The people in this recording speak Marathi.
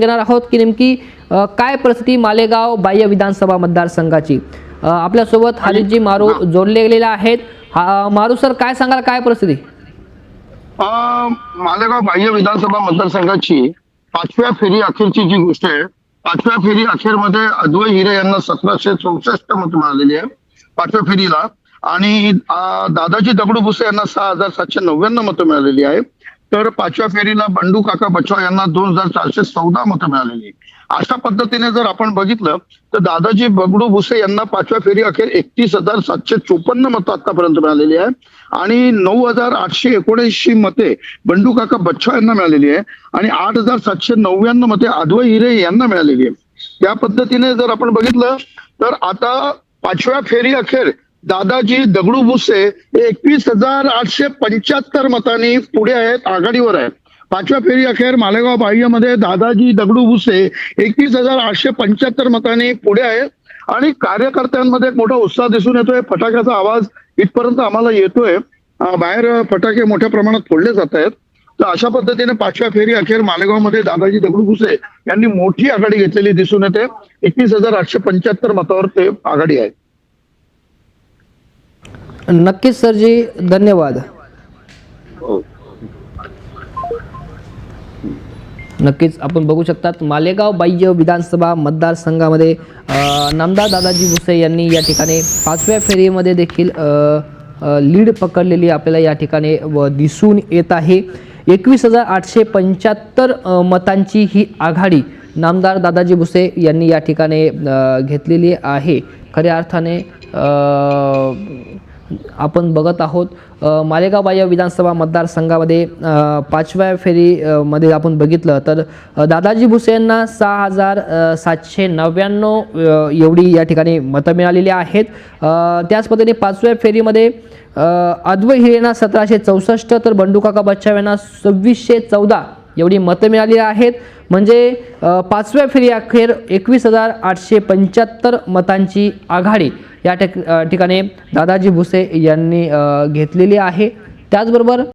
घेणार आहोत की नेमकी काय परिस्थिती मालेगाव बाह्य विधानसभा मतदारसंघाची? आपल्यासोबत हरितजी मारू जोडले गेलेले आहेत. मारू सर काय सांगाल? काय परिस्थिती? मालेगाव बाह्य विधानसभा मतदारसंघाची पाचव्या फेरी अखेरची जी गोष्ट आहे पाचव्या फेरी अखेरमध्ये अद्वै हिरे यांना सतराशे चौसष्ट मत मिळालेली आहे पाचव्या फेरीला. आणि दादाजी दगडू भुसे यांना सहा हजार सातशे नव्याण्णव मतं मिळालेली आहे. तर पाचव्या फेरीला बंडू काका बच्चाव यांना दोन हजार चारशे चौदा मतं मिळालेली आहे. अशा पद्धतीने जर आपण बघितलं तर दादाजी बगडू भुसे यांना पाचव्या फेरी अखेर एकतीस हजार सातशे चोपन्न मतं आतापर्यंत मिळालेली आहे. आणि नऊ हजार आठशे एकोणऐंशी मते बंडू काका बच्चा यांना मिळालेली आहे. आणि आठ हजार सातशे नव्याण्णव मते आदवय हिरे यांना मिळालेली आहे. त्या पद्धतीने जर आपण बघितलं तर आता पाचव्या फेरी अखेर दादाजी दगडू भुसे हे एकवीस हजार आठशे पंच्याहत्तर मतांनी पुढे आहेत आघाडीवर आहेत. पाचव्या फेरी अखेर मालेगाव बाह्यमध्ये दादाजी दगडू भुसे एकवीस हजार आठशे पंच्याहत्तर मतांनी पुढे आहेत. आणि कार्यकर्त्यांमध्ये एक मोठा उत्साह दिसून येतोय. फटाक्याचा आवाज इथपर्यंत आम्हाला येतोय. बाहेर फटाके मोठ्या प्रमाणात फोडले जात आहेत. तर अशा पद्धतीने पाचव्या फेरी अखेर मालेगावमध्ये दादाजी दगडू भुसे यांनी मोठी आघाडी घेतलेली दिसून येते. एकवीस हजार आठशे पंच्याहत्तर मतावर ते आघाडी आहे नक्कीच सरजी धन्यवाद. नक्कीच आपण बघू शकतात मालेगाव बाह्य विधानसभा मतदारसंघामध्ये नामदार दादाजी भुसे यांनी या ठिकाणी पाचव्या फेरीमध्ये देखील लीड पकडलेली आपल्याला या ठिकाणी व दिसून येत आहे. एकवीस हजार आठशे पंच्याहत्तर मतांची ही आघाडी नामदार दादाजी भुसे यांनी या ठिकाणी घेतलेली आहे. खऱ्या अर्थाने आपण बघत आहोत मालेगाव बाह्य विधानसभा मतदारसंघामध्ये पाचव्या फेरी मध्ये आपण बघितलं तर दादाजी भुसे यांना सहा हजार सातशे नव्याण्णव एवढी या ठिकाणी मतं मिळालेली आहेत. त्याच पद्धतीने पाचव्या फेरीमध्ये अद्व हिरेना सतराशे चौसष्ट तर बंडूकाका बच्चाव यांना सव्वीसशे चौदा एवढी मतं मिळालेली आहेत. म्हणजे पाचव्या फेरी अखेर एकवीस हजार आठशे पंच्याहत्तर मतांची आघाडी या ठिक ठिकाणी दादाजी भुसे यांनी घेतलेली आहे. त्याचबरोबर